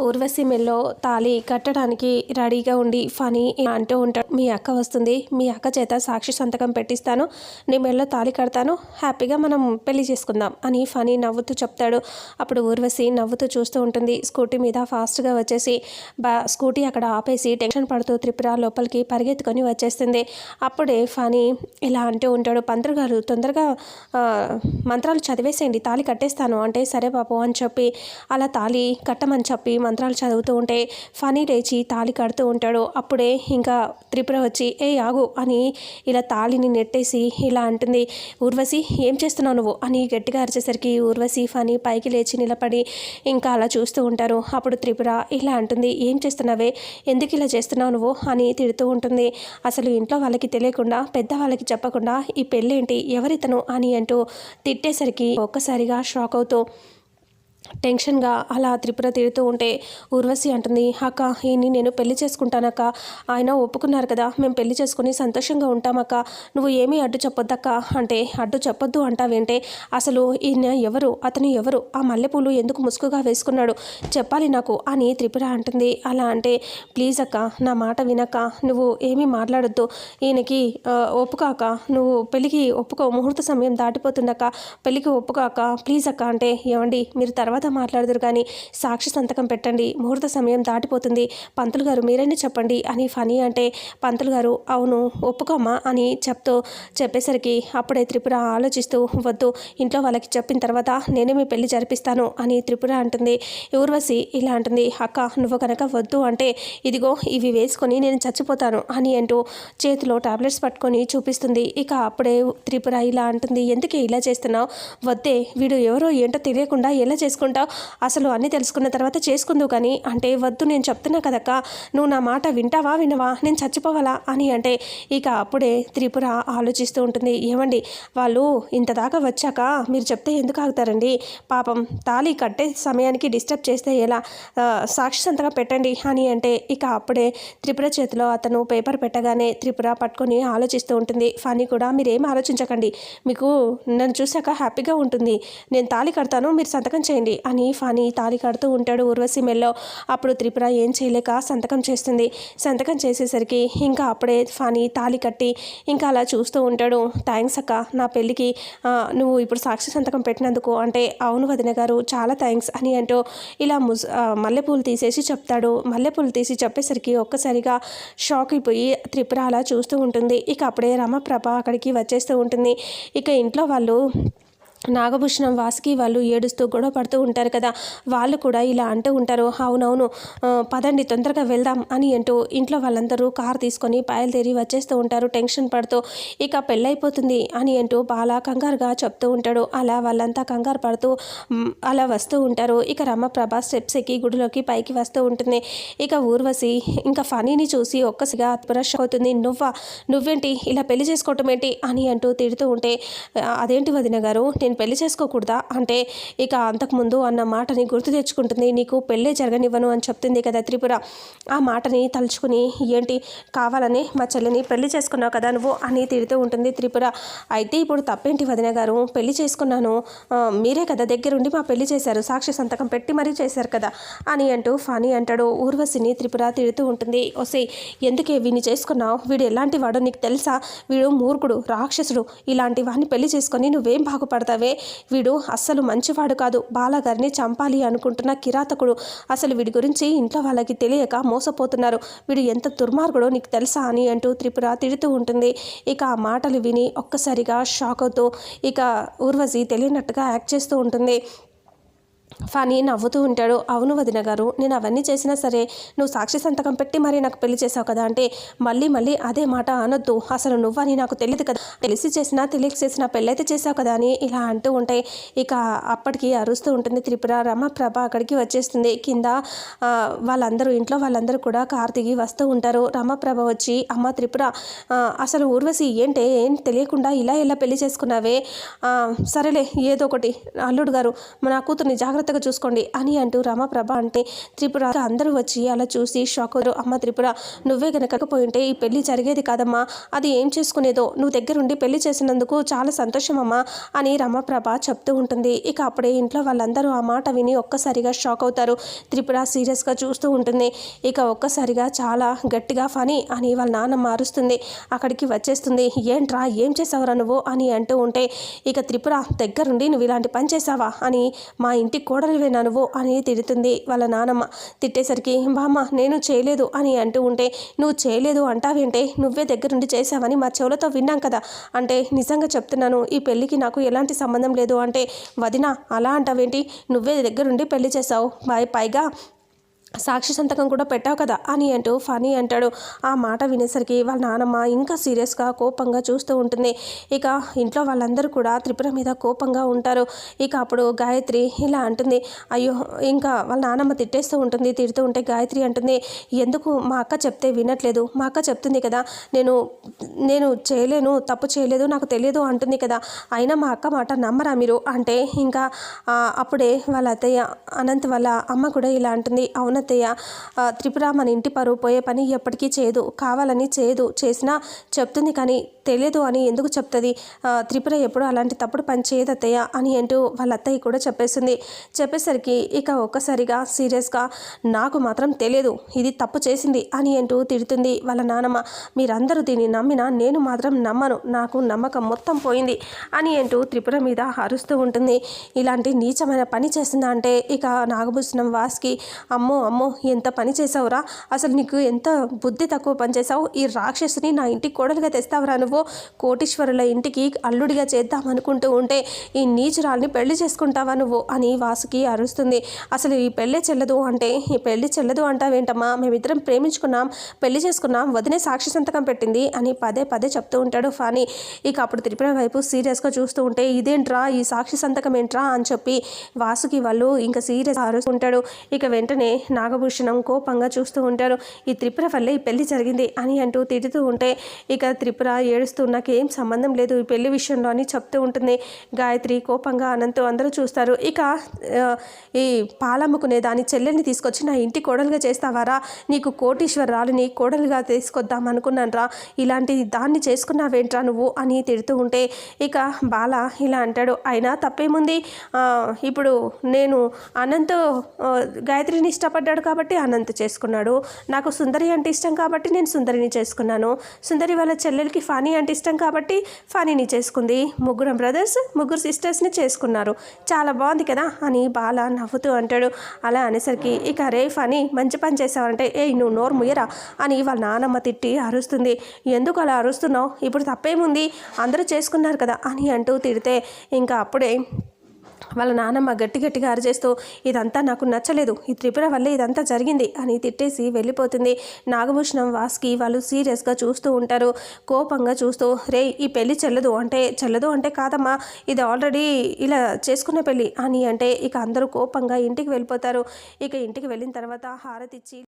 ఊర్వశి మెల్లో తాళి కట్టడానికి రెడీగా ఉండి ఫనీ అంటూ ఉంటాడు. మీ అక్క వస్తుంది. మీ అక్క చేత సాక్షి సంతకం పెట్టిస్తాను. నీ మెల్లో తాళి కడతాను. హ్యాపీగా మనం పెళ్ళి చేసుకుందాం అని ఫనీ నవ్వుతూ చెప్తాడు. అప్పుడు ఊర్వశి నవ్వుతూ చూస్తూ ఉంటుంది. స్కూటీ మీద ఫాస్ట్గా వచ్చేసి బా స్కూటీ అక్కడ ఆపేసి టెన్షన్ పడుతూ త్రిపుర లోపలికి పరిగెత్తుకొని వచ్చేస్తుంది. అప్పుడే ఫనీ ఇలా అంటూ ఉంటాడు. పంతులు గారు తొందరగా మంత్రాలు చదివేసేయండి. తాళి కట్టేస్తాను. అంటే సరే బాబు అని చెప్పి అలా తాళి కట్టమని చెప్పి మంత్రాలు చదువుతూ ఉంటే ఫనీ లేచి తాళి కడుతూ ఉంటాడు. అప్పుడే ఇంకా త్రిపుర వచ్చి ఏ ఆగు అని ఇలా తాళిని నెట్టేసి ఇలా అంటుంది. ఊర్వశి ఏం చేస్తున్నావు నువ్వు? అని గట్టిగా అరిచేసరికి ఊర్వశి ఫనీ పైకి లేచి నిలబడి ఇంకా అలా చూస్తూ ఉంటారు. అప్పుడు త్రిపుర ఇలా అంటుంది ఏం చేస్తున్నావే? ఎందుకు ఇలా చేస్తున్నావు నువ్వు? అని తిడుతూ ఉంటుంది. అసలు ఇంట్లో వాళ్ళకి తెలియకుండా పెద్ద వాళ్ళకి చెప్పకుండా ఈ పెళ్ళేంటి? ఎవరితను? అని అంటూ తిట్టేసరికి ఒక్కసారిగా షాక్ అవుతూ టెన్షన్గా అలా త్రిపుర తిడుతూ ఉంటే ఊర్వశి అంటుంది అక్క ఈయన్ని నేను పెళ్ళి చేసుకుంటానక్క ఆయన ఒప్పుకున్నారు కదా మేము పెళ్ళి చేసుకుని సంతోషంగా ఉంటామక్క నువ్వు ఏమీ అడ్డు చెప్పొద్దక్క అంటే అడ్డు చెప్పొద్దు అంటావేంటే అసలు ఈయన ఎవరు అతను ఎవరు? ఆ మల్లెపూలు ఎందుకు ముసుగుగా వేసుకున్నాడు? చెప్పాలి నాకు అని త్రిపుర అంటుంది. అలా అంటే ప్లీజ్ అక్క నా మాట వినక్క. నువ్వు ఏమీ మాట్లాడొద్దు. ఈయనకి ఆ, ఒప్పుకాక నువ్వు పెళ్ళికి ఒప్పుకో. ముహూర్త సమయం దాటిపోతుందక్క. పెళ్ళికి ఒప్పుకాక ప్లీజ్ అక్క అంటే ఏమండి మీరు తర్వాత తర్వాత మాట్లాడదురు కానీ సాక్షి సంతకం పెట్టండి ముహూర్త సమయం దాటిపోతుంది పంతులు గారు మీరైనా చెప్పండి అని ఫనీ అంటే పంతులు గారు అవును ఒప్పుకోమా అని చెప్తూ చెప్పేసరికి అప్పుడే త్రిపుర ఆలోచిస్తూ వద్దు ఇంట్లో వాళ్ళకి చెప్పిన తర్వాత నేనే మీ పెళ్ళి జరిపిస్తాను అని త్రిపుర అంటుంది. ఊర్వశి ఇలా అంటుంది అక్క నువ్వు కనుక వద్దు అంటే ఇదిగో ఇవి వేసుకొని నేను చచ్చిపోతాను అని అంటూ చేతిలో టాబ్లెట్స్ పట్టుకొని చూపిస్తుంది. ఇక అప్పుడే త్రిపుర ఇలా అంటుంది ఎందుకే ఇలా చేస్తున్నావు? వద్దే వీడు ఎవరో ఏంటో తెలియకుండా ఎలా చేసుకుంటావు? అసలు అన్నీ తెలుసుకున్న తర్వాత చేసుకుందు కానీ అంటే వద్దు నేను చెప్తున్నా కదక్క నువ్వు నా మాట వింటావా వినవా నేను చచ్చిపోవాలా? అని అంటే ఇక అప్పుడే త్రిపుర ఆలోచిస్తూ ఉంటుంది ఏమండి వాళ్ళు ఇంత దాకా వచ్చాక మీరు చెప్తే ఎందుకు ఆగుతారండి? పాపం తాళి కట్టే సమయానికి డిస్టర్బ్ చేస్తే ఎలా? సాక్షి సంతకం పెట్టండి అని అంటే ఇక అప్పుడే త్రిపుర చేతిలో అతను పేపర్ పెట్టగానే త్రిపుర పట్టుకొని ఆలోచిస్తూ ఉంటుంది ఫనీ కూడా మీరేం ఆలోచించకండి మీకు నన్ను చూశాక హ్యాపీగా ఉంటుంది నేను తాళి కడతాను మీరు సంతకం చేయండి అని ఫనీ తాళి కడుతూ ఉంటాడు ఉర్వశి మెల్లో. అప్పుడు త్రిపుర ఏం చేయలేక సంతకం చేస్తుంది. సంతకం చేసేసరికి ఇంకా అప్పుడే ఫనీ తాళి కట్టి ఇంకా అలా చూస్తూ ఉంటాడు. థ్యాంక్స్ అక్క నా పెళ్ళికి నువ్వు ఇప్పుడు సాక్షి సంతకం పెట్టినందుకు అంటే అవును వదిన గారు చాలా థ్యాంక్స్ అని అంటూ ఇలా ముస్ మల్లెపూలు తీసేసి చెప్తాడు. మల్లెపూలు తీసి చెప్పేసరికి ఒక్కసారిగా షాక్ అయిపోయి త్రిపుర అలా చూస్తూ ఉంటుంది. ఇక అప్పుడే రమప్రభ అక్కడికి వచ్చేస్తూ ఉంటుంది. ఇక ఇంట్లో వాళ్ళు నాగభూషణం వాసుకి వాళ్ళు ఏడుస్తూ గొడవ పడుతూ ఉంటారు కదా వాళ్ళు కూడా ఇలా అంటూ ఉంటారు అవునవును పదండి తొందరగా వెళ్దాం అని అంటూ ఇంట్లో వాళ్ళందరూ కార్ తీసుకొని బయలుదేరి వచ్చేస్తూ ఉంటారు టెన్షన్ పడుతూ ఇక పెళ్ళైపోతుంది అని అంటూ బాలా కంగారుగా చెప్తూ ఉంటాడు. అలా వాళ్ళంతా కంగారు పడుతూ అలా వస్తూ ఉంటారు. ఇక రమప్రభ స్టెప్స్ ఎక్కి గుడిలోకి పైకి వస్తూ ఉంటుంది. ఇక ఊర్వశి ఇంకా ఫనీని చూసి ఒక్కసిగా బ్రష్ అవుతుంది. నువ్వా? నువ్వేంటి? ఇలా పెళ్ళి చేసుకోవటం ఏంటి? అని అంటూ తిడుతూ ఉంటే అదేంటి వదిన గారు? నేను నేను పెళ్ళి చేసుకోకూడదా? అంటే ఇక అంతకుముందు అన్న మాటని గుర్తు తెచ్చుకుంటుంది. నీకు పెళ్ళే జరగనివ్వను అని చెప్తుంది కదా త్రిపుర. ఆ మాటని తలుచుకుని ఏంటి? కావాలని మా చెల్లిని పెళ్ళి చేసుకున్నావు కదా నువ్వు? అని తిడుతూ ఉంటుంది త్రిపుర. అయితే ఇప్పుడు తప్పేంటి వదిన గారు? పెళ్ళి చేసుకున్నాను. మీరే కదా దగ్గరుండి మా పెళ్ళి చేశారు. సాక్షి సంతకం పెట్టి మరీ చేశారు కదా? అని అంటూ ఫానీ అంటాడు ఊర్వశిని త్రిపుర తిడుతూ ఉంటుంది. ఒసే ఎందుకే వీని చేసుకున్నావు? వీడు ఎలాంటి వాడో నీకు తెలుసా? వీడు మూర్ఖుడు రాక్షసుడు. ఇలాంటి వాడిని పెళ్ళి చేసుకొని నువ్వేం బాగుపడతావే? వీడు అస్సలు మంచివాడు కాదు. బాలగారిని చంపాలి అనుకుంటున్న కిరాతకుడు. అసలు వీడి గురించి ఇంట్లో వాళ్ళకి తెలియక మోసపోతున్నారు. వీడు ఎంత దుర్మార్గుడో నీకు తెలుసా అని అంటూ త్రిపుర తిడుతూ ఉంటుంది. ఇక ఆ మాటలు విని ఒక్కసారిగా షాక్ అవుతూ ఇక ఊర్వశి తెలియనట్టుగా యాక్ట్ చేస్తూ ఉంటుంది. ఫనీ నవ్వుతూ ఉంటాడు. అవును వదిన గారు నేను అవన్నీ చేసినా సరే నువ్వు సాక్షి సంతకం పెట్టి మరీ నాకు పెళ్ళి చేసావు కదా అంటే మళ్ళీ మళ్ళీ అదే మాట అనొద్దు. అసలు నువ్వని నాకు తెలియదు కదా. తెలిసి చేసినా తెలియక చేసినా పెళ్ళైతే చేసావు కదా అని ఇలా అంటూ ఉంటాయి ఇక అప్పటికి అరుస్తూ ఉంటుంది త్రిపుర. రమప్రభ అక్కడికి వచ్చేస్తుంది. కింద వాళ్ళందరూ ఇంట్లో వాళ్ళందరూ కూడా కార్ దిగి వస్తూ ఉంటారు. రమప్రభ వచ్చి అమ్మ త్రిపుర అసలు ఊర్వశి ఏంటే? ఏం తెలియకుండా ఇలా ఇలా పెళ్ళి చేసుకున్నావే? సరేలే ఏదో ఒకటి. అల్లుడు గారు నా కూతుర్ని జాగ్రత్త జాగ్రత్తగా చూసుకోండి అని అంటూ రమప్రభ అంటే త్రిపుర అందరూ వచ్చి అలా చూసి షాక్ అవుతారు. అమ్మ త్రిపుర నువ్వే గనకపోయింటే ఈ పెళ్ళి జరిగేది కాదమ్మా. అది ఏం చేసుకునేదో? నువ్వు దగ్గరుండి పెళ్ళి చేసినందుకు చాలా సంతోషం అమ్మా అని రమప్రభ చెప్తూ ఉంటుంది. ఇక అప్పుడే ఇంట్లో వాళ్ళందరూ ఆ మాట విని ఒక్కసారిగా షాక్ అవుతారు. త్రిపుర సీరియస్గా చూస్తూ ఉంటుంది. ఇక ఒక్కసారిగా చాలా గట్టిగా ఫనీ అని వాళ్ళ నాన్న మారుస్తుంది. అక్కడికి వచ్చేస్తుంది. ఏంట్రా ఏం చేసావురా నువ్వు? అని అంటూ ఉంటే ఇక త్రిపుర దగ్గరుండి నువ్వు ఇలాంటి పని చేసావా? అని మా ఇంటికి కోడలివేనా నువ్వు అని తిడుతుంది వాళ్ళ నానమ్మ. తిట్టేసరికి బామ్మ నేను చేయలేదు అని అంటూ ఉంటే నువ్వు చేయలేదు అంటావేంటే నువ్వే దగ్గరుండి చేసావని మా చెవులతో విన్నాం కదా. అంటే నిజంగా చెప్తున్నాను ఈ పెళ్ళికి నాకు ఎలాంటి సంబంధం లేదు అంటే వదిన అలా అంటావేంటి? నువ్వే దగ్గరుండి పెళ్ళి చేసావు పైగా సాక్షి సంతకం కూడా పెట్టావు కదా అని అంటూ ఫనీ అంటాడు. ఆ మాట వినేసరికి వాళ్ళ నానమ్మ ఇంకా సీరియస్గా కోపంగా చూస్తూ ఉంటుంది. ఇక ఇంట్లో వాళ్ళందరూ కూడా త్రిపుర మీద కోపంగా ఉంటారు. ఇక అప్పుడు గాయత్రి ఇలా అంటుంది. అయ్యో ఇంకా వాళ్ళ నానమ్మ తిట్టేస్తూ ఉంటుంది తిడుతూ ఉంటే గాయత్రి అంటుంది ఎందుకు మా అక్క చెప్తే వినట్లేదు? మా అక్క చెప్తుంది కదా నేను నేను చేయలేను తప్పు చేయలేదు నాకు తెలియదు అంటుంది కదా. అయినా మా అక్క మాట నమ్మరా మీరు? అంటే ఇంకా అప్పుడే వాళ్ళ అత్తయ్య అనంత్ వాళ్ళ అమ్మ కూడా ఇలా అంటుంది. అవునత్తయ్య ఆ, త్రిపుర మన ఇంటి పరువు పోయే పని ఎప్పటికీ చేయదు. కావాలని చేయదు. చేసినా చెప్తుంది కానీ తెలియదు అని ఎందుకు చెప్తుంది? త్రిపుర ఎప్పుడు అలాంటి తప్పుడు పని చేయదు అత్తయ్య అని అంటూ వాళ్ళ అత్తయ్య కూడా చెప్పేసింది. చెప్పేసరికి ఇక ఒక్కసారిగా సీరియస్గా నాకు మాత్రం తెలియదు ఇది తప్పు చేసింది అని అంటూ తిడుతుంది వాళ్ళ నానమ్మ. మీరందరూ దీన్ని నమ్మినా నేను మాత్రం నమ్మను నాకు నమ్మకం మొత్తం పోయింది అని అంటూ త్రిపుర మీద అరుస్తూ ఉంటుంది. ఇలాంటి నీచమైన పని చేసిందా అంటే ఇక నాగభూషణం వాస్కి అమ్మో అమ్మో ఎంత పని చేసావురా అసలు నీకు ఎంత బుద్ధి తక్కువ పని చేసావు ఈ రాక్షసుని నా ఇంటికి కోడలుగా తెస్తావురా నువ్వు? కోటీశ్వరుల ఇంటికి అల్లుడిగా చేద్దామనుకుంటూ ఉంటే ఈ నీచురాల్ని పెళ్ళి చేసుకుంటావా నువ్వు? అని వాసుకి అరుస్తుంది. అసలు ఈ పెళ్ళే చెల్లదు అంటే ఈ పెళ్ళి చెల్లదు అంటావేంటమ్మా? మేమిద్దరం ప్రేమించుకున్నాం పెళ్ళి చేసుకున్నాం వదినే సాక్షి సంతకం పెట్టింది అని పదే పదే చెప్తూ ఉంటాడు ఫానీ. ఇక అప్పుడు త్రిపుర వైపు సీరియస్గా చూస్తూ ఉంటే ఇదేంట్రా ఈ సాక్షి సంతకం ఏంట్రా అని చెప్పి వాసుకి వాళ్ళు ఇంకా సీరియస్ అరుస్తుంటాడు ఇక వెంటనే నాగభూషణం కోపంగా చూస్తూ ఉంటారు ఈ త్రిపుర వల్లే ఈ పెళ్ళి జరిగింది అని అంటూ తిడుతూ ఉంటే ఇక త్రిపుర ఏడు ఏడుస్తూ నాకేం సంబంధం లేదు ఈ పెళ్ళి విషయంలో అని చెప్తూ ఉంటుంది. గాయత్రి కోపంగా అనంతు అందరూ చూస్తారు. ఇక ఈ పాలమ్ముకునే దాని చెల్లెల్ని తీసుకొచ్చి నా ఇంటి కోడలుగా చేస్తావారా? నీకు కోటీశ్వరరాలుని కోడలుగా తీసుకొద్దాం అనుకున్నాను రా. ఇలాంటి దాన్ని చేసుకున్నావేంట్రా నువ్వు? అని తిడుతూ ఉంటే ఇక బాల ఇలా అంటాడు. అయినా తప్పేముంది? ఇప్పుడు నేను అనంత్ గాయత్రిని ఇష్టపడ్డాడు కాబట్టి అనంత్ చేసుకున్నాడు. నాకు సుందరి అంటే ఇష్టం కాబట్టి నేను సుందరిని చేసుకున్నాను. సుందరి వాళ్ళ చెల్లెలకి ఫానీ అంటే ఇష్టం కాబట్టి ఫనీని చేసుకుంది. ముగ్గురు బ్రదర్స్ ముగ్గురు సిస్టర్స్ని చేసుకున్నారు. చాలా బాగుంది కదా? అని బాల నవ్వుతూ అంటాడు. అలా అనేసరికి ఇక రే ఫనీ మంచి పని చేసావంటే ఏ నువ్వు నోరు ముయ్యరా? అని వాళ్ళ నానమ్మ తిట్టి అరుస్తుంది. ఎందుకు అలా అరుస్తున్నావు? ఇప్పుడు తప్పేముంది? అందరూ చేసుకున్నారు కదా? అని అంటూ తిడితే ఇంకా అప్పుడే వాళ్ళ నానమ్మ గట్టి గట్టిగా అరిచేస్తూ ఇదంతా నాకు నచ్చలేదు. ఈ త్రిపుర వల్లే ఇదంతా జరిగింది అని తిట్టేసి వెళ్ళిపోతుంది. నాగభూషణం వాస్కి వాళ్ళు సీరియస్గా చూస్తూ ఉంటారు. కోపంగా చూస్తూ రే ఈ పెళ్ళి చెల్లదు అంటే చెల్లదు అంటే కాదమ్మా. ఇది ఆల్రెడీ ఇలా చేసుకునే పెళ్ళి అని అంటే ఇక అందరూ కోపంగా ఇంటికి వెళ్ళిపోతారు. ఇక ఇంటికి వెళ్ళిన తర్వాత హారతిచ్చి